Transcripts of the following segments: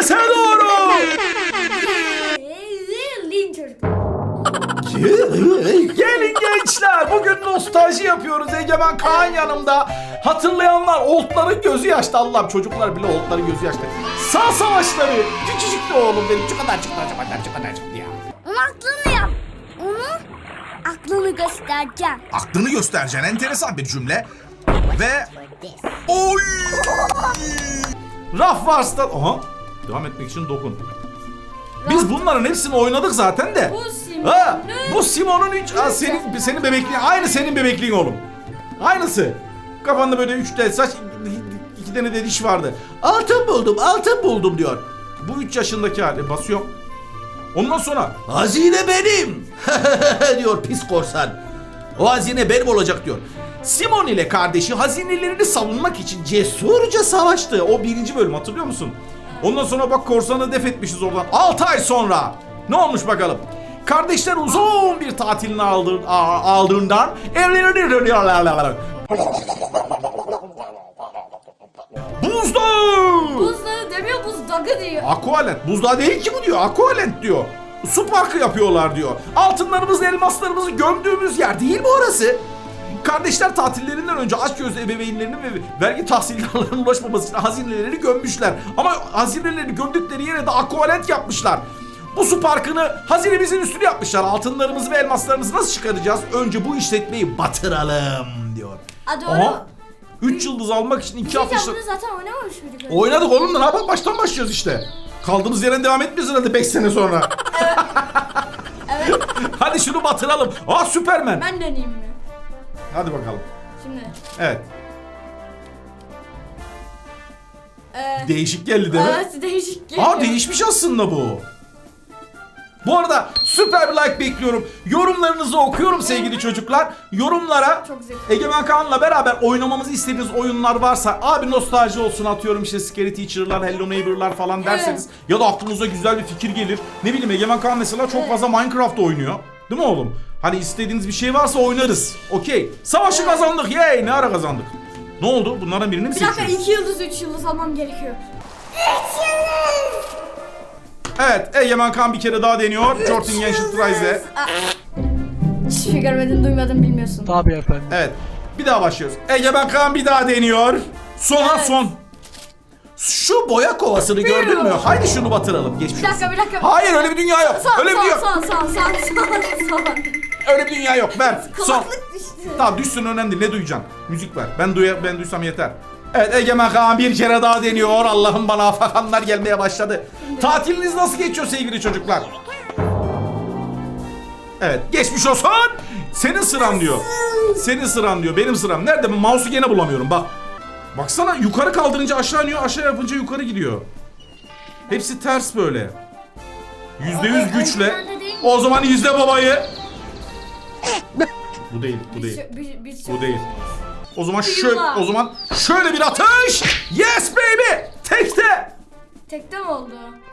Kafese doğru. Gelin gençler bugün nostalji yapıyoruz Egemen Kaan yanımda Hatırlayanlar Oltların gözü yaşlı Allah'ım çocuklar bile Oltların gözü yaşlı Sağ savaşları Küçücük de oğlum benim şu kadar çıktı kadar şu kadar çıktı ya Onun aklını yap. Onu aklını göstereceğim. Aklını göstereceksin enteresan bir cümle. Ve oy! Raf Wars'ta Aha Devam etmek için dokun Biz bunların hepsini oynadık zaten de Bu Simon. Ha, bu Simon'un üç, Aa, senin, senin bebekliğin, aynı senin bebekliğin oğlum. Aynısı. Kafanda böyle üç tel saç, iki tane de diş vardı. Altın buldum, altın buldum diyor. Bu üç yaşındaki hali basıyor. Ondan sonra hazine benim diyor pis korsan. O hazine benim olacak diyor. Simon ile kardeşi hazinelerini savunmak için cesurca savaştı. O birinci bölüm hatırlıyor musun? Ondan sonra bak korsanı def etmişiz oradan. 6 ay sonra. Ne olmuş bakalım? Kardeşler uzun bir tatilini aldı, aldığından evlenirler. Buzdağı! Buzdağı demiyor buzdağı diyor. Aqualent. Buzdağı değil ki bu diyor. Aqualent diyor. Su parkı yapıyorlar diyor. Altınlarımızı, elmaslarımızı gömdüğümüz yer değil mi orası? Kardeşler tatillerinden önce aç gözlü ebeveynlerinin ve vergi tahsildarlarının ulaşmaması için hazinelerini gömmüşler. Ama hazinelerini gömdükleri yere de aqualent yapmışlar. Bu su parkını hazinemizin üstüne yapmışlar. Altınlarımızı ve elmaslarımızı nasıl çıkaracağız? Önce bu işletmeyi batıralım diyor. Ha doğru. Ama 3 yıldız almak için 2 Biz hafta... bunu zaten oynamamış mıydık? öyle? Oynadık oğlum da ne yapalım baştan başlıyoruz işte. Kaldığımız yerden devam etmiyoruz herhalde 5 sene sonra. Evet. Hadi şunu batıralım. Aa Süpermen. Ben deneyeyim mi? Hadi bakalım. Şimdi. Evet. Ee, Değişik geldi değil mi? evet değişik geliyor. Aa değişmiş aslında bu. Bu arada süper bir like bekliyorum. Yorumlarınızı okuyorum sevgili çocuklar. Yorumlara. Egemen Kaan'la beraber oynamamızı istediğiniz oyunlar varsa abi nostalji olsun atıyorum işte Scary Teacher'lar, Hello Neighbor'lar falan derseniz ya da aklınıza güzel bir fikir gelir. Ne bileyim Egemen Kaan mesela çok fazla Minecraft oynuyor. Değil mi oğlum? Hani istediğiniz bir şey varsa oynarız. Okey. Savaşı kazandık. Yay! Ne ara kazandık? Ne oldu? Bunlardan birini mi Bir dakika seçiyoruz? 2 yıldız 3 yıldız almam gerekiyor. Evet, Egemen Kan bir kere daha deniyor. Jordan. Aa. Hiçbir şey görmedin duymadın bilmiyorsun. Tabii efendim. Evet, bir daha başlıyoruz. Egemen Kan bir daha deniyor. Sona Evet. son. Şu boya kovasını gördün mü? Haydi şunu batıralım. Geçmiş Bir dakika olsun. bir dakika. Hayır öyle bir dünya yok. Son öyle bir son dünya. son son son son son. Öyle bir dünya yok. Ver. Son. Kulaklık düştü. Tamam düşsün önemli değil. Ne duyacaksın? Müzik ver. Ben duya ben duysam yeter. Evet Egemen Kaan bir kere daha deniyor. Allah'ım bana afakanlar gelmeye başladı. Tatiliniz nasıl geçiyor sevgili çocuklar? Evet geçmiş olsun. Senin sıran diyor. Senin sıran diyor. Benim sıram. Nerede? Mouse'u gene bulamıyorum bak. Baksana yukarı kaldırınca aşağı iniyor. Aşağı yapınca yukarı gidiyor. Hepsi ters böyle. Yüzde yüz güçle. O zaman izle babayı. Bu değil, bu değil. Biz, biz, biz Bu değil. O zaman şöyle yılan. o zaman şöyle bir atış. Yes baby. Tekte. Tekte mi oldu?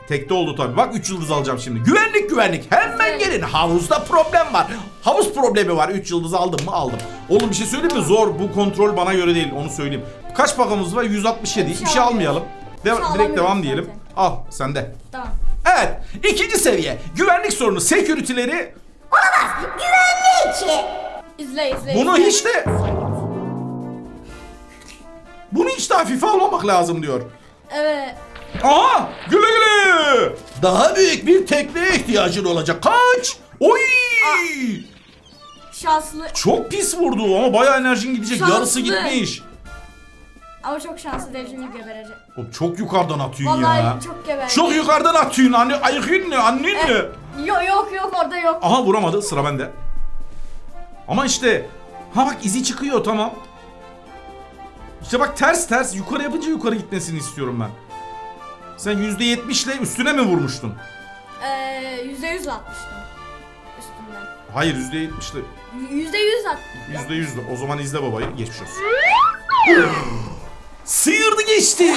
Tekte oldu tabii. Bak 3 yıldız alacağım şimdi. Güvenlik güvenlik. Hemen gelin. Havuzda problem var. Havuz problemi var. 3 yıldız aldım mı? Aldım. Oğlum bir şey söyleyeyim mi? Zor. Bu kontrol bana göre değil. Onu söyleyeyim. Kaç pakamız var? 167. Hiçbir şey almayalım. De- şey direkt alamıyoruz devam diyelim. zaten. Al sende. Tamam. Evet. ikinci seviye. Güvenlik sorunu. Security'leri İzle izle. Bunu izle. hiç de bunu hiç de hafife almamak lazım diyor. Evet. Aha! Güle güle! Daha büyük bir tekneye ihtiyacın olacak. Kaç! Oy! Şanslı. Çok pis vurdu ama bayağı enerjin gidecek. Şanslı. Yarısı gitmiş. Ama çok şanslı değil çünkü geberecek. Oğlum çok yukarıdan atıyorsun Vallahi ya. çok geberecek. Çok yukarıdan atıyorsun anne. Ayıkın ne? Annen ne? Yok yok yok orada yok. Aha vuramadı. Sıra bende. Ama işte ha bak izi çıkıyor tamam. İşte bak ters ters yukarı yapınca yukarı gitmesini istiyorum ben. Sen %70 ile üstüne mi vurmuştun? Ee, yüzde yüz atmıştım. Üstünden. Hayır %70 ile Yüzde yüz at. %100 de. O zaman izle babayı. Geçmiş olsun. Sıyırdı geçti.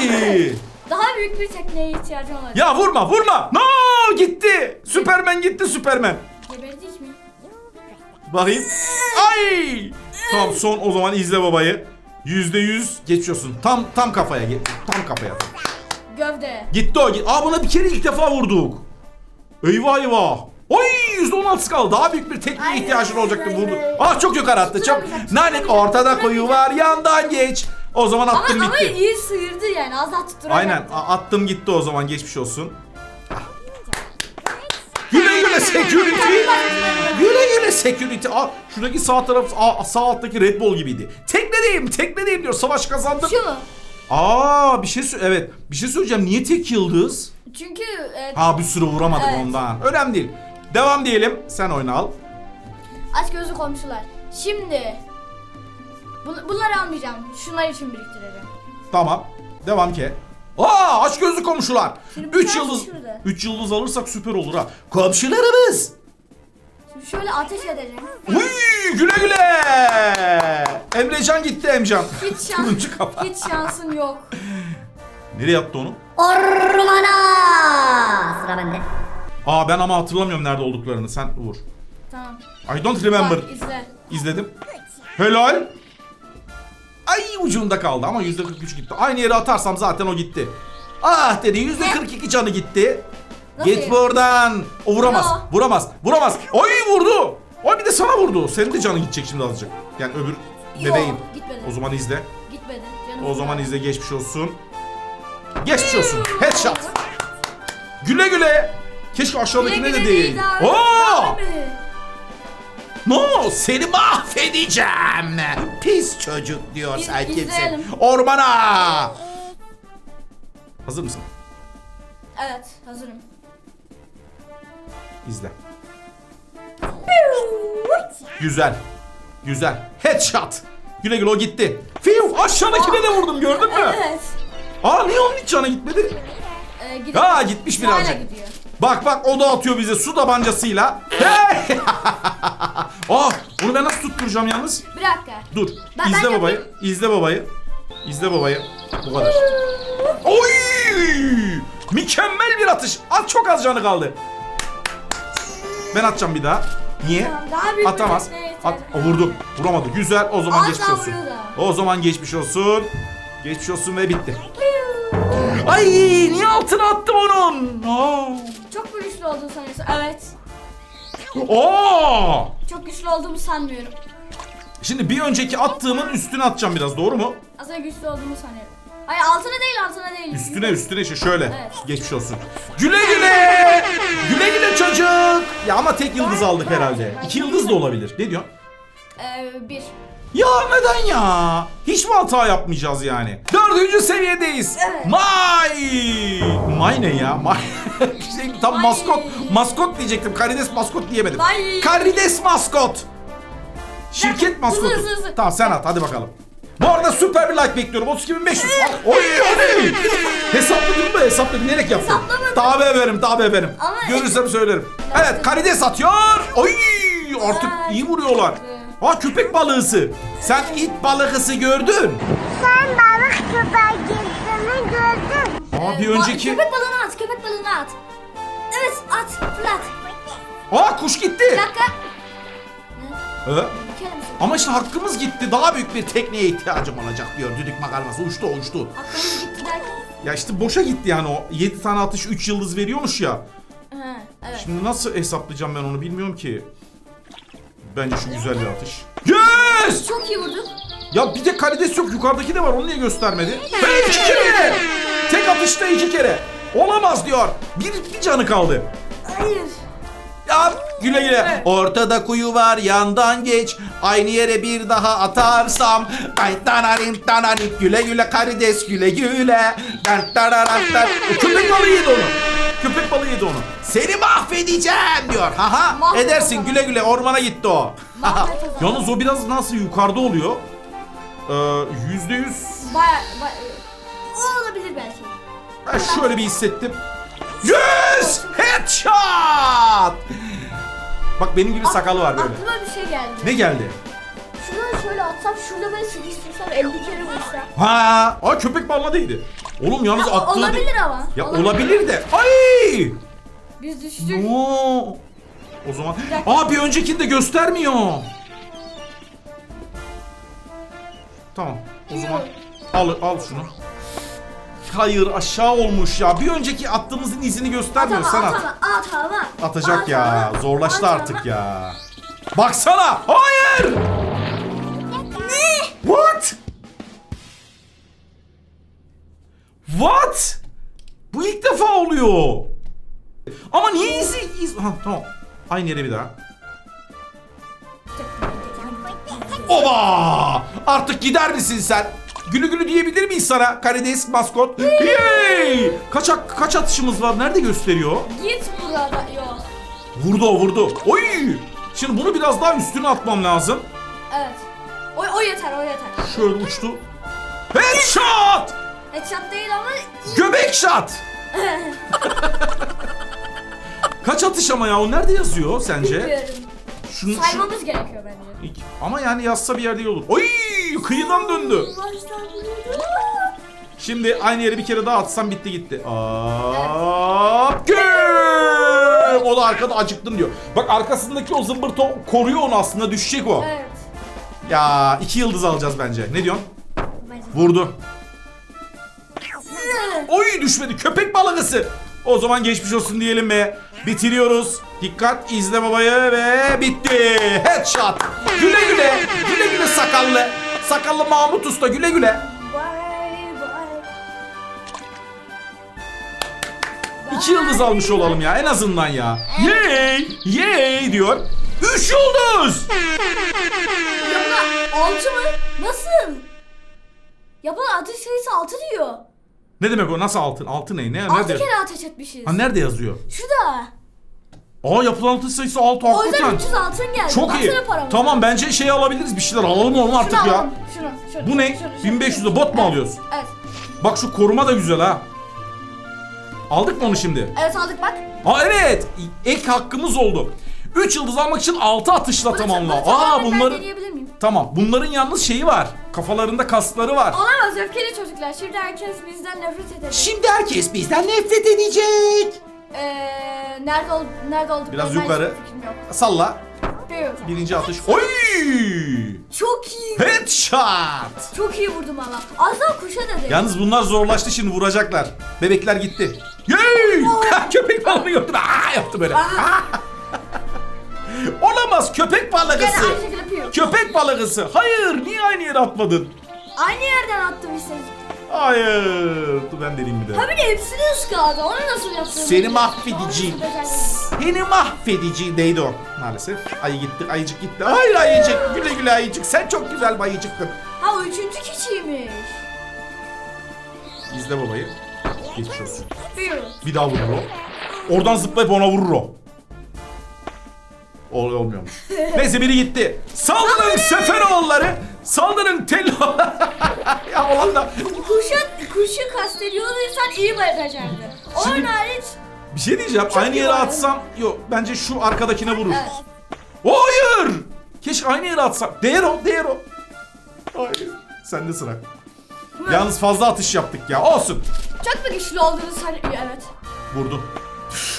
Daha büyük bir tekneye ihtiyacım olacak. ya vurma vurma. No gitti. Süpermen gitti Süpermen. Geberdik mi? Bakayım. Ay! Tamam son o zaman izle babayı. Yüzde yüz geçiyorsun. Tam tam kafaya ge- tam kafaya. Gövde. Gitti o. Git. Aa buna bir kere ilk defa vurduk. Eyvah eyvah. Oy %16 kaldı. Daha büyük bir tekniğe ihtiyacın olacaktı vurdu. hayır. Aa çok yukarı attı. Çok. Tutamayacak, ortada koyu var yandan geç. O zaman Ama, attım ama gitti. iyi sıyırdı yani az daha tutturacaktı. Aynen a- attım gitti o zaman geçmiş olsun. Ah. Güle güle security. Güle security. Aa, şuradaki sağ taraf aa, sağ alttaki Red Bull gibiydi. Teknedeyim teknedeyim diyor savaş kazandım. Şu mu? Aa bir şey evet bir şey söyleyeceğim niye tek yıldız? Çünkü e, Ha bir sürü vuramadık Evet. ondan. Önemli değil. Devam diyelim. Sen oyna al. aç gözlü komşular. Şimdi bu- bunları almayacağım. Şunlar için biriktireceğim. Tamam. Devam ki. Aa aç gözlü komşular. Şimdi bir 3 tanesi yıldız. şurada. 3 yıldız alırsak süper olur ha. Komşularımız. Şöyle ateş edeceğim. Uy güle güle. Emrecan gitti Emcan. Hiç Turuncu şans, kafa. hiç şansın yok. Nereye attı onu? Ormana! Sıra bende. Aa ben ama hatırlamıyorum nerede olduklarını. Sen vur. Tamam. I don't remember. Bak izle. İzledim. Helal. Ay ucunda kaldı ama %43 gitti. Aynı yere atarsam zaten o gitti. Ah dedi %42 canı gitti. Nasıl Git yani? buradan. O vuramaz. Ya. Vuramaz. Vuramaz. Oy vurdu. Oy bir de sana vurdu. Senin de canın gidecek şimdi azıcık. Yani öbür Yok, bebeğin. gitmedi. O zaman izle. Gitmedi. Canım O zaman izle geçmiş olsun. Geçmiş olsun. Headshot. Güle güle. Keşke aşağıdakine de değil. Oo! No, seni mahvedeceğim. Pis çocuk diyor İz- sen kimsin? izleyelim. Ormana. Hazır mısın? Evet hazırım. İzle. Güzel. Güzel. Headshot. Güle güle o gitti. Fiu aşağıdakine de vurdum gördün mü? Evet. Aa niye onun hiç canı gitmedi? Ee, gidiyor. Ha gitmiş Hala birazcık. gidiyor. Bak bak o da atıyor bize su tabancasıyla. Hey! Aa bunu ben nasıl tutturacağım yalnız? Bir dakika. Dur. Ben- izle ben babayı. yapayım. İzle babayı. İzle babayı. Bu kadar. Oy! Mükemmel bir atış. Az çok az canı kaldı. Ben atacağım bir daha. Niye? Tamam, daha büyük bir Atamaz. tekneye At, ihtiyacım vurdu. Vuramadı. Güzel. O zaman Az geçmiş daha olsun. O zaman geçmiş olsun. Geçmiş olsun ve bitti. Ay niye altına attım onun? Çok mu güçlü olduğunu sanıyorsun? Evet. Aa! Çok güçlü olduğumu sanmıyorum. Şimdi bir önceki attığımın üstüne atacağım biraz doğru mu? Aslında güçlü olduğumu sanıyorum. Hayır altına değil altına değil. Üstüne üstüne işte şöyle. Evet. Geçmiş olsun. Güle güle. Güle güle çocuk. Ya ama tek yıldız aldık herhalde. İki yıldız da olabilir. Ne diyorsun? Ee, bir. Ya neden ya? Hiç mi hata yapmayacağız yani? Dördüncü seviyedeyiz. Evet. May. May ne ya? May. şey, tam May. maskot. Maskot diyecektim. Karides maskot diyemedim. May. Karides maskot. Şirket hızlı, maskotu. hızlı, hızlı. Tamam sen at hadi bakalım. Bu arada süper bir like bekliyorum. 32.500. Oy o ne? Hesapladın mı? Hesapla bilerek yaptım. Hesaplamadım. Tabi efendim tabi efendim. Ama- Görürsem söylerim. Evet karides atıyor. Oy artık Ay, iyi çok vuruyorlar. Ha köpek balığısı. Sen it balıkısı gördün. Sen balık köpeğini gördün. Aa bir Ee, ba- önceki. Köpek balığını at köpek balığını at. Evet at fırlat. Aa kuş gitti. Bir dakika. Ee? Ne? Ama işte hakkımız gitti. Daha büyük bir tekneye ihtiyacım olacak diyor düdük makarnası. Uçtu o uçtu. Aklımız gitti derken. Ya işte boşa gitti yani o. 7 tane atış 3 yıldız veriyormuş ya. Ha, evet. Şimdi nasıl hesaplayacağım ben onu bilmiyorum ki. Bence şu güzel bir atış. Yes! Çok iyi vurduk. Ya bir de karides yok. Yukarıdaki de var. Onu niye göstermedi? Hey, iki kere! Tek atışta iki kere. Olamaz diyor. Bir, bir canı kaldı. Hayır. Ya güle güle. Ortada kuyu var yandan geç. Aynı yere bir daha atarsam. Ay tanarin tanarin güle güle karides güle güle. Dan tararan tan. Köpek balığı yedi onu. Köpek balığı yedi onu. Seni mahvedeceğim diyor. Haha Mahvet edersin güle güle ormana gitti o. Mahvet o zaman. Yalnız o biraz nasıl yukarıda oluyor. Ee, Yüzde yüz. Baya, baya, o olabilir belki. Ben şöyle bir hissettim. Yüz headshot. Bak benim gibi sakalı var böyle. Aklıma bir şey geldi. Ne geldi? Şuradan şöyle atsam şurada böyle sıkıştırsam 50 kere vursam. Ha, aa köpek balına değdi. Oğlum yalnız Ya, attığı... olabilir ama. Ya olabilir de. Ay! Biz düştük. Oo. O zaman. Aa bir öncekinde göstermiyor. Tamam. O zaman al al şunu. Hayır aşağı olmuş ya. Bir önceki attığımızın izini göstermiyor Atama, sana. atama, atama. Atacak ya. Atama, Zorlaştı atama. artık ya. Baksana. Hayır. Ne? What? What? Bu ilk defa oluyor. Ama niye izi... iz... Ha tamam. Aynı yere bir daha. Oba! Artık gider misin sen? Gülü gülü diyebilir miyiz sana? Karides maskot. Yay! Kaç, kaç atışımız var? Nerede gösteriyor? Git burada. Yok. Vurdu o vurdu. Oy! Şimdi bunu biraz daha üstüne atmam lazım. Evet. O, o yeter, o yeter. Şöyle uçtu. Headshot! Headshot değil ama Göbek shot! Kaç atış ama ya? O nerede yazıyor sence? bilmiyorum. Şunu, şu- Saymamız gerekiyor bence. Ama yani yazsa bir yerde iyi olur. Oy! Kıyıdan döndü. Şimdi aynı yere bir kere daha atsam bitti gitti. Hop! Gol! O da arkada acıktım diyor. Bak arkasındaki o zımbırtı koruyor onu aslında düşecek o. Evet. Ya iki yıldız alacağız bence. Ne diyorsun? Vurdu. Oy düşmedi. Köpek balıkısı. O zaman geçmiş olsun diyelim be. Bitiriyoruz. Dikkat izle babayı ve bitti. Headshot. Güle güle. Güle güle sakallı. Sakallı Mahmut Usta güle güle. İki yıldız almış olalım ya en azından ya. Yay! Yay diyor. Üç yıldız. Yapılan altı mı? Nasıl? Yapılan atış sayısı altı diyor. Ne demek o? Nasıl altın? Altın ne? Ne? Altı Nerede? kere ateş etmişiz. Ha nerede yazıyor? Şurada. Aa yapılan sayısı altı O yüzden hakikaten. 300 altın geldi. Çok iyi. Baksana paramıza. Tamam bence şey alabiliriz. Bir şeyler alalım oğlum artık Şunu ya. alalım, Şunu, şunu. Bu ne? şunu, şunu. 1500'e bot mu alıyoruz? Evet. Bak şu koruma da güzel ha. Aldık mı onu şimdi? Evet aldık bak. Aa evet. Ek hakkımız oldu. 3 yıldız almak için 6 atışla tamamla. Bunu Aa tamamen Ben bunların deneyebilir miyim? Tamam. Bunların yalnız şeyi var. Kafalarında kasları var. Olamaz öfkeli çocuklar. Şimdi herkes bizden nefret edecek. Şimdi herkes bizden nefret edecek. Eee nerede ol nerede olduk? Biraz yukarı. Fikrim yok. Salla. Biliyorum. Birinci atış. Oy! Çok iyi. Headshot. Çok iyi vurdum ama. Az daha kuşa dedi. Yalnız bunlar zorlaştı şimdi vuracaklar. Bebekler gitti. Yay! köpek balığını gördüm. Aa yaptı böyle. Olamaz köpek balıkısı. şekilde yapıyor. Köpek balıkısı. Hayır niye aynı yere atmadın? Aynı yerden attım işte. Hayır. Dur ben deneyeyim bir daha. bir de hepsini ıskaladı. Onu nasıl yaptığını Seni mahvedeceğim. Seni mahvedeceğim. Değdi o maalesef. Ayı gitti. Ayıcık gitti. Hayır ayıcık. Güle güle ayıcık. Sen çok güzel bir ayıcıktın. Ha o üçüncü kişiymiş. İzle babayı. Geçmiş olsun. Bir daha vurur o. Oradan zıplayıp ona vurur o. Ol olmuyormuş. Neyse biri gitti. Saldırın Seferoğulları. Saldırın Tello. ya olan da. Kuşa, kuşu kastediyorduysan iyi becerdin. Onun Şimdi- hariç Bir şey diyeceğim. Aynı yere atsam. Yok bence şu arkadakine vurur. evet. Hayır. Keşke aynı yere atsam. Değer o, değer o. Hayır. Sende sıra. Yalnız fazla atış yaptık ya. Olsun. Çok mu güçlü olduğunu san... Evet. Vurdu.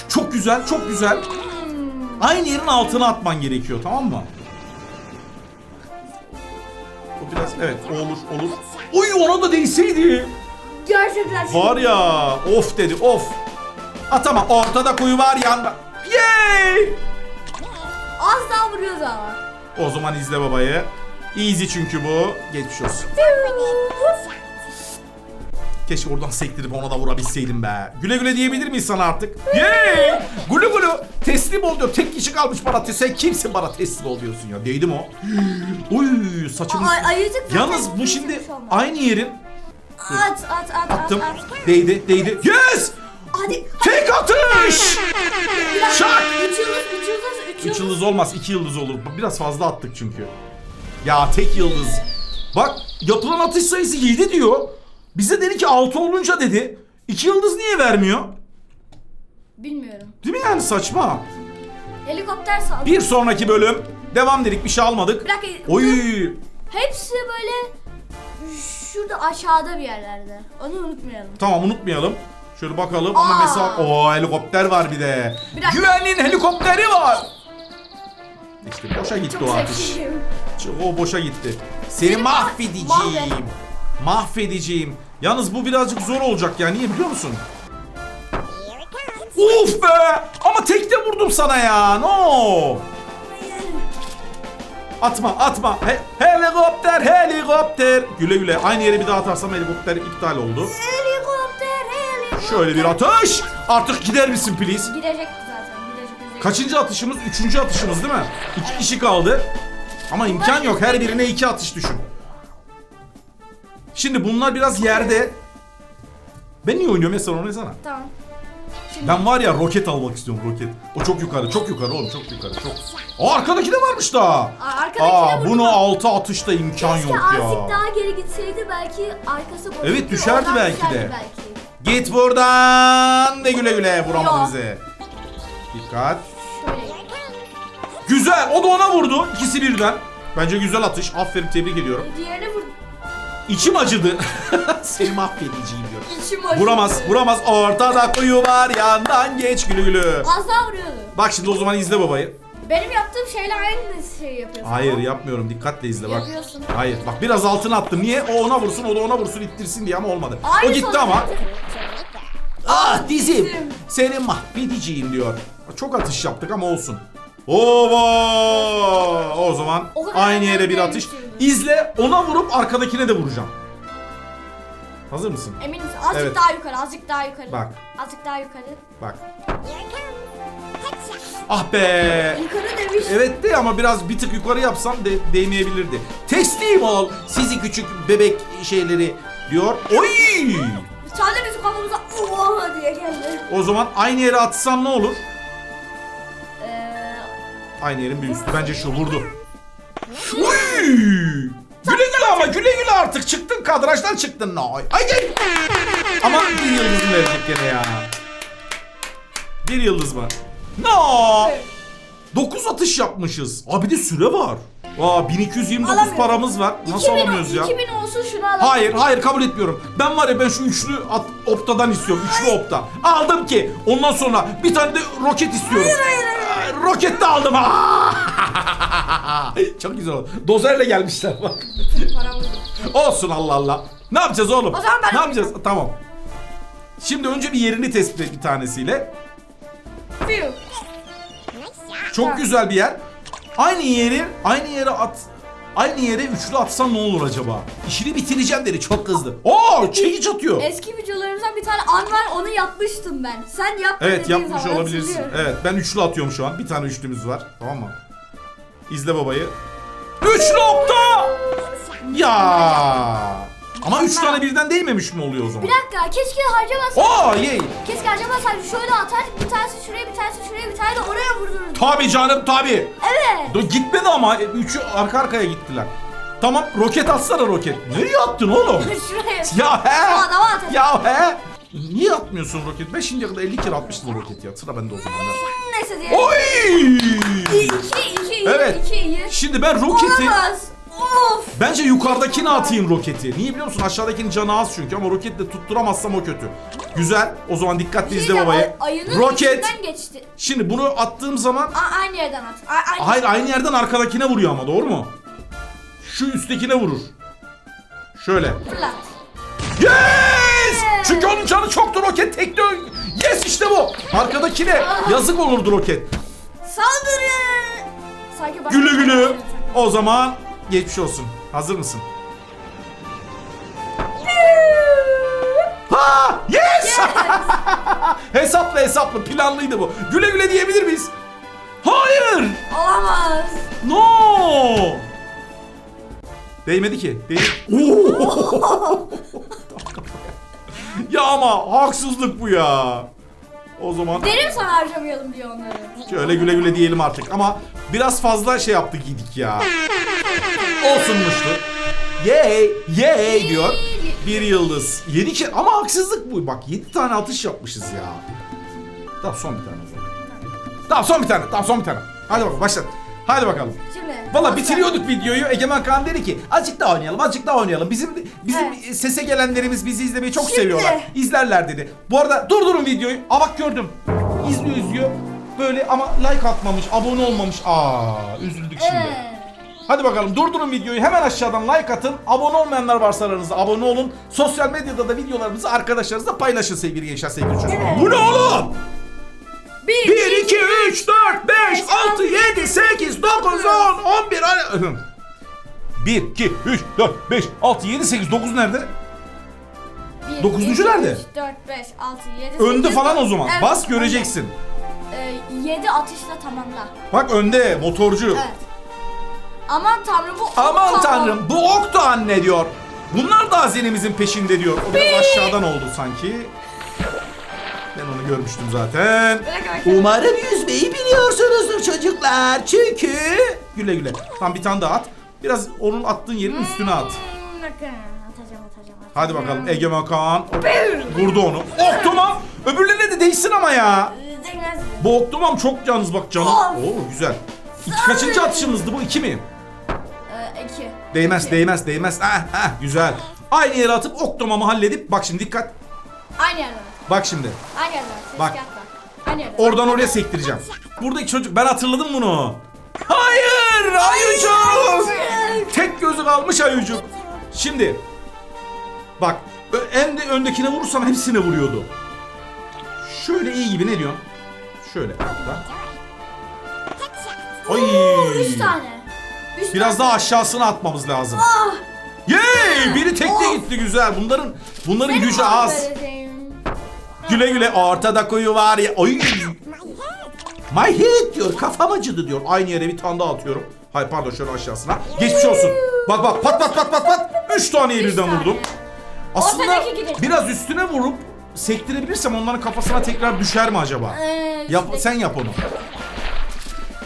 Çok güzel, çok güzel. Aynı yerin altına atman gerekiyor, tamam mı? Bu biraz evet, o olur, olur. Uy ona da değseydi. Gerçekten Var ya, of dedi, of. Atama, ortada kuyu var yanda. Yay! Az daha vuruyordu ama. O zaman izle babayı. Easy çünkü bu. Geçmiş olsun. Keşke oradan sektirip ona da vurabilseydim be. Güle güle diyebilir miyiz sana artık? Yay! Gulu gulu. Teslim ol diyor. Tek kişi kalmış bana. Sen kimsin bana teslim ol diyorsun ya. Değdim o. Uy saçımız. Ay, ayıcık zaten Yalnız bu şimdi olmaz. aynı yerin. At at at Attım. at at. Değdi değdi. Yes! Hadi. Tek atış! Şak! 3 yıldız 3 yıldız 3 3 yıldız. yıldız olmaz, 2 yıldız olur. Biraz fazla attık çünkü. Ya tek yıldız. Bak yapılan atış sayısı 7 diyor. Bize dedi ki 6 olunca dedi. 2 yıldız niye vermiyor? Bilmiyorum. Değil mi yani saçma? Helikopter saldı. Bir sonraki bölüm devam dedik bir şey almadık. Bir dakika. Oy! Hepsi böyle şurada aşağıda bir yerlerde. Onu unutmayalım. Tamam unutmayalım. Şöyle bakalım ama Aa. mesela o helikopter var bir de. Bir dakika. Güvenliğin helikopteri var. İşte boşa gitti Çok o atış. sevdim. O boşa gitti. Seni Seni mahvedeceğim. mahvet. Mahvedeceğim. Yalnız bu birazcık zor olacak ya. Niye biliyor musun? Uf be! Ama tekte vurdum sana ya. No! Atma atma. He- helikopter helikopter. Güle güle. Aynı yere bir daha atarsam helikopter iptal oldu. Helikopter helikopter. Şöyle bir atış. Artık gider misin please? Gidecekti zaten. Gidecek. gidecek. Kaçıncı atışımız? Üçüncü atışımız değil mi? İki kişi kaldı. Ama imkan yok. Her birine iki atış düşün. Şimdi bunlar biraz yerde. Ben niye oynuyorum mesela onu oynasana. Tamam. Ben var ya roket almak istiyorum roket. O çok yukarı, çok yukarı oğlum, çok yukarı, çok. Aa arkadaki de varmış daha. Aa, arkadakine Aa bunu altı atışta imkan Keşke yok azıcık ya. daha geri gitseydi belki arkası boşluktu. Evet, düşerdi belki de. Belki. Git buradan de güle güle vuramadı bize. Dikkat. Şöyle. Güzel. O da ona vurdu. İkisi birden. Bence güzel atış. Aferin tebrik ediyorum. Diğerine vur. İçim acıdı. Seni mahvedeceğim diyor. İçim acıdı. Vuramaz, vuramaz. Ortada kuyu var, yandan geç gülü gülü. Az daha vuruyordu. Bak şimdi o zaman izle babayı. Benim yaptığım şeyle aynı şey yapıyorsun. Hayır yapmıyorum. Dikkatle izle bak. Yapıyorsun. Hayır. Bak biraz altına attım. Niye? O ona vursun, o da ona vursun, ittirsin diye ama olmadı. Aynı o gitti ama. Ah dizim. Dizim. Seni mahvedeceğim diyor. Çok atış yaptık ama olsun. Ova! O zaman O kadar aynı yere bir atış. bir şey. İzle, ona vurup arkadakine de vuracağım. Hazır mısın? Emin misin? Azıcık Evet. daha yukarı, azıcık daha yukarı. Bak. Azıcık daha yukarı. Bak. Ah be! Yukarı demiş. Evet de ama biraz bir tık yukarı yapsam de değmeyebilirdi. Teslim ol sizi küçük bebek şeyleri diyor. Oy! Sen de bizim kafamıza oha diye geldi. O zaman aynı yere atsam ne olur? Aynı yerin bir üstü. Bence şu vurdu. Uy! Güle güle ama güle güle artık çıktın kadrajdan çıktın. Ay, ay gel. Ama bir yıldız verecek gene ya? Bir yıldız mı? No! 9 atış yapmışız. Abi de süre var. Aa 1229 Alamıyorum. paramız var. Nasıl 2000 alamıyoruz ya? 2000 olsun şunu alalım. Hayır hayır kabul etmiyorum. Ben var ya ben şu üçlü at, optadan istiyorum. Üçlü opta. Aldım ki. Ondan sonra bir tane de roket istiyorum. Hayır hayır Roket de aldım. Çok güzel oldu. Dozerle gelmişler bak. Olsun Allah Allah. Ne yapacağız oğlum? O zaman ben- Ne yapacağız? Tamam. Şimdi önce bir yerini tespit et bir tanesiyle. Fiu. Çok güzel bir yer. Aynı yeri, aynı yere at. Aynı yere üçlü atsam ne olur acaba? İşini bitireceğim dedi çok kızdı. Oo, çekiç atıyor. Eski videolarımızdan bir tane an var onu yapmıştım ben. Sen yapma Evet dediğin yapmış zaman olabilirsin. hatırlıyorum. Evet ben üçlü atıyorum şu an. Bir tane üçlümüz var. Tamam mı? İzle babayı. Üçlü opta! Ya! Ama üç tane birden değmemiş mi oluyor o zaman? Bir dakika keşke harcamasaydım. Oo yey! Keşke harcamasaydım. Şöyle atar bir tanesi şuraya bir tanesi şuraya bir tane de oraya vurdururdum. Tabi canım tabi. Evet. Dur gitmedi ama. E, Üçü arka arkaya gittiler. Tamam roket atsana roket. Nereye attın oğlum? şuraya. ya he! Şu adama atacağım. Ya he! Niye atmıyorsun roket? Ben şimdiye kadar 50 kere atmıştım roket ya. Sıra bende o zaman. Neyse diye. Oy! İki, iki, iyi, Evet. iki, iyi. Şimdi ben roketi... Olamaz. Of. Bence yukarıdakine atayım roketi. Niye biliyor musun? Aşağıdakinin canı az çünkü ama roketle tutturamazsam o kötü. Güzel. O zaman dikkatli izle Şey, babayı. ay- Ayının Roket. içinden geçti. Şimdi bunu attığım zaman A- aynı yerden at. A- aynı hayır aynı yerden arkadakine vuruyor ama doğru mu? Şu üsttekine vurur. Şöyle. Fırlat. Yes! Çünkü onun canı çoktu roket tekte. ö- Yes işte bu. Arkadakine yazık olurdu roket. Saldırın. Sanki başka Gülü gülü. O zaman geçmiş olsun. Hazır mısın? Ha! Yes! hesaplı hesaplı planlıydı bu. Güle güle diyebilir miyiz? Hayır! Olamaz. No! Değmedi ki. Değ ya ama haksızlık bu ya. O zaman Derim sana harcamayalım diyor onları. şöyle güle güle diyelim artık ama biraz fazla şey yaptık yedik ya. Olsunmuştu. Yay, yay diyor. Bir yıldız. Yedi kere ama haksızlık bu. Bak yedi tane atış yapmışız ya. Tamam son bir tane o zaman. Tamam son bir tane. Tamam son bir tane. Hadi bakalım başlat. Hadi bakalım. Şimdi. Valla bitiriyorduk videoyu. Egemen Kaan dedi ki azıcık daha oynayalım, azıcık daha oynayalım. Bizim bizim Evet. sese gelenlerimiz bizi izlemeyi çok Şimdi. seviyorlar. İzlerler dedi. Bu arada durdurun videoyu. Aa bak gördüm. İzliyor izliyor. Böyle ama like atmamış, abone olmamış. Aa üzüldük şimdi. Evet. Hadi bakalım durdurun videoyu hemen aşağıdan like atın. Abone olmayanlar varsa aranızda abone olun. Sosyal medyada da videolarımızı arkadaşlarınızla paylaşın sevgili gençler sevgili çocuklar. Bu ne oğlum? 1, 1, 2, 3, 4, 5, 6, 7, 8, 9, 10, 11, 1, 2, 3, 4, 5, 6, 7, 8, 9 nerede? 1, Dokuzuncu nerede? 4, 5, 6, 7, Önde falan o zaman. Bas göreceksin. Ee, 7 atışla tamamla. Bak önde motorcu. Evet. Aman tanrım bu Aman tanrım bu ok da anne diyor. Bunlar da hazinemizin peşinde diyor. O biraz aşağıdan oldu sanki. Ben onu görmüştüm zaten. Umarım yüzmeyi biliyorsunuzdur çocuklar. Çünkü... Güle güle. Tam bir tane daha at. Biraz onun attığın yerin üstüne at. Hmm, bakın. Atacağım atacağım. Hadi bakalım Egemen Kaan. Vurdu onu. Ok tamam. Öbürlerine de değsin ama ya. Değmez. Bu ok tamam çok yalnız bak canım. Of. Oo güzel. İki, kaçıncı atışımızdı bu? iki mi? Ee, 2. Değmez değmez değmez. Ah ah güzel. Aynı yere atıp oktomamı halledip bak şimdi dikkat. Aynı yerden. Bak şimdi. Aynı yerden. Bak. Aynı yerden. Oradan oraya sektireceğim. Buradaki çocuk ben hatırladım bunu. Hayır ayıcık. Tek gözü kalmış ayıcık. Şimdi. Bak en de öndekine vurursam hepsine vuruyordu. Şöyle iyi gibi ne diyorsun? Şöyle hatta. Ay. 3 tane. Üç Biraz tane. daha aşağısına atmamız lazım. Ah! Yey! Biri tekte gitti güzel. Bunların bunların Benim gücü az. böyle. Güle güle ortada kuyu var ya. Oy. My head diyor. Kafam acıdı diyor. Aynı yere bir tane daha atıyorum. Hayır pardon şöyle aşağısına. Geçmiş olsun. Bak bak pat pat pat pat pat. Üç taneyi Üç birden tane. vurdum. Aslında Ortadaki biraz üstüne vurup sektirebilirsem onların kafasına tekrar düşer mi acaba? Ee, Yap, işte- sen yap onu.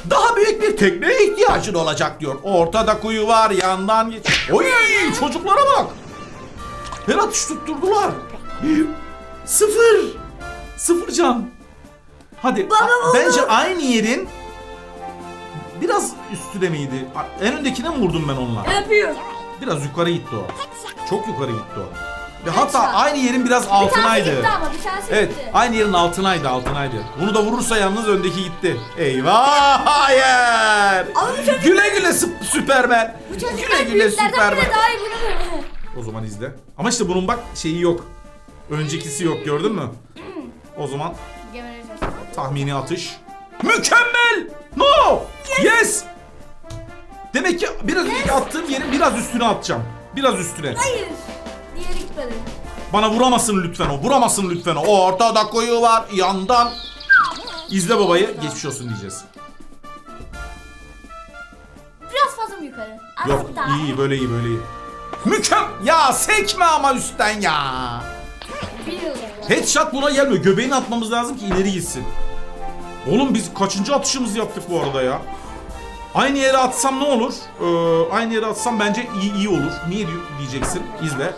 Daha büyük bir tekneye ihtiyacın olacak diyor. Ortada kuyu var yandan geç. Oy çocuklara bak. Her atış tutturdular. Sıfır. Sıfır can. Hadi a- bence aynı yerin biraz üstüne miydi? A- En öndekine mi vurdum ben onunla? Yapıyor. Biraz yukarı gitti o. Çok yukarı gitti o. Ve hatta Headshot. aynı yerin biraz Bir tanesi altınaydı. gitti ama bir tanesi Evet, gitti. aynı yerin altınaydı, altınaydı. Bunu da vurursa yalnız öndeki gitti. Eyvah! Hayır! Ama bu çocuk- Güle güle Sü- Süpermen. Bu Güle çocuklar güle büyüklerden Süpermen. daha iyi bunu. O zaman izle. Ama işte bunun bak şeyi yok. Öncekisi yok gördün mü? O zaman tahmini atış. Mükemmel! No! Yes! Demek ki biraz önceki attığım yerin biraz üstüne atacağım. Biraz üstüne. Hayır. Diğeri gitmedi. Bana vuramasın lütfen o. Vuramasın lütfen o. Ortada koyu var yandan. İzle babayı. Geçmiş olsun diyeceğiz. Biraz fazla mı yukarı? Yok iyi iyi, böyle iyi böyle iyi. Mükem ya sekme ama üstten ya. Headshot buna gelmiyor. Göbeğini atmamız lazım ki ileri gitsin. Oğlum biz kaçıncı atışımızı yaptık bu arada ya? Aynı yere atsam ne olur? Ee, aynı yere atsam bence iyi iyi olur. Niye diyeceksin? İzle.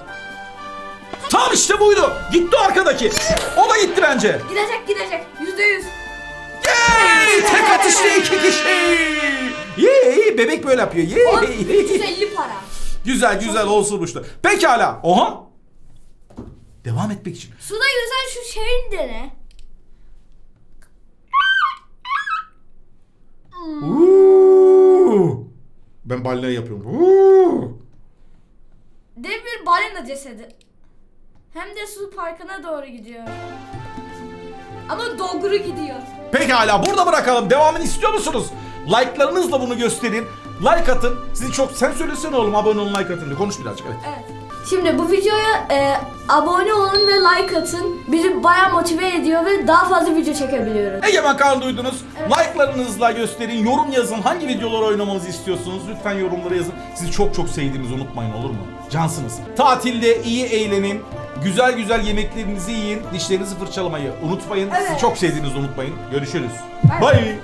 Tam işte buydu. Gitti o arkadaki. O da gitti bence. Gidecek gidecek. Yüzde yüz. Yay! Tek atışta iki kişi. Yay! Bebek böyle yapıyor. Yay! 350 para. güzel güzel olsun bu işte. Pekala. Oha. Devam etmek için. Suda yüzen şu şeyin de ne? Uuu. Ben balina yapıyorum. Uuu. Dev bir balina cesedi. Hem de su parkına doğru gidiyor. Ama dogru gidiyor. Pekala burada bırakalım. Devamını istiyor musunuz? Like'larınızla bunu gösterin. Like atın. Sizi çok... Sen söylesene oğlum abone olun like atın diye. Konuş birazcık evet. Evet. Şimdi bu videoya e, abone olun ve like atın. Bizi baya motive ediyor ve daha fazla video çekebiliyoruz. Egemen Kaan duydunuz. Like'larınızla gösterin. Yorum yazın. Hangi videoları oynamamızı istiyorsunuz? Lütfen yorumlara yazın. Sizi çok çok sevdiğimizi unutmayın olur mu? Cansınız. Tatilde iyi eğlenin. Güzel güzel yemeklerinizi yiyin. Dişlerinizi fırçalamayı unutmayın. Evet. Sizi çok sevdiğinizi unutmayın. Görüşürüz. Bye. Bye.